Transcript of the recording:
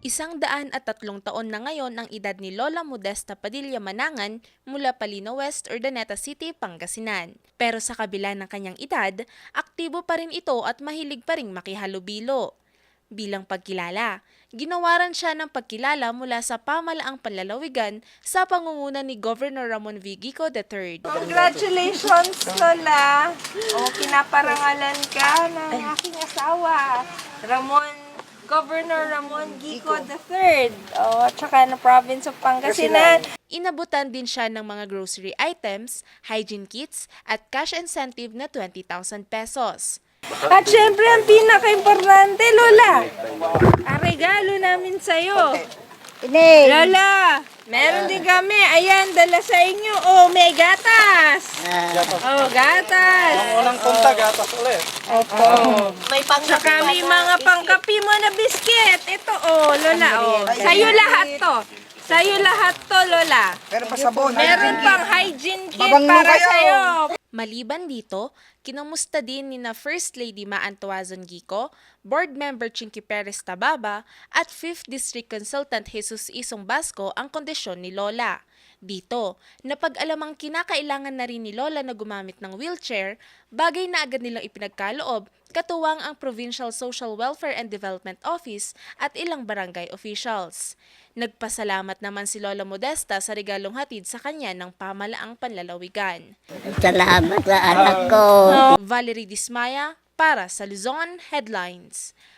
Isang daan at tatlong taon na ngayon ang edad ni Lola Modesta Padilla Manangan mula Palino West, Urdaneta City, Pangasinan. Pero sa kabila ng kanyang edad, aktibo pa rin ito at mahilig pa rin makihalubilo. Bilang pagkilala, ginawaran siya ng pagkilala mula sa pamalaang panlalawigan sa pangunguna ni Governor Ramon V. Gico III. Congratulations, Lola! O, pinaparangalan ka ng aking asawa, Ramon, Governor Ramon Gico III. O, at saka ng province of Pangasinan. Inabutan din siya ng mga grocery items, hygiene kits, at cash incentive na 20,000 pesos. At syempre, ang pinaka-importante, Lola, ang regalo namin sa'yo. Ini. Lola, meron din kami. Ayan, dala sa inyo. Oh, may gatas. Oh, gatas. Unang gatas ulit. Opo. May Tsaka may mga pangkapi mo na biscuit. Ito, oh, Lola, oh. Sa'yo lahat to. Sa'yo lahat to, Lola. Meron pa sabon. Meron pang hygiene kit Mabango para kayo. sa'yo. Maliban dito, kinamusta din ni na First Lady Maan Tuazon Gico, Board Member Chinky Perez Tababa, at 5th District Consultant Jesus Isong Basco ang kondisyon ni Lola. Dito, napag-alamang kinakailangan na rin ni Lola na gumamit ng wheelchair, bagay na agad nilang ipinagkaloob, katuwang ang Provincial Social Welfare and Development Office at ilang barangay officials. Nagpasalamat naman si Lola Modesta sa regalong hatid sa kanya ng pamalaang panlalawigan. Salamat sa anak ko. Valerie Dismaya para sa Luzon Headlines.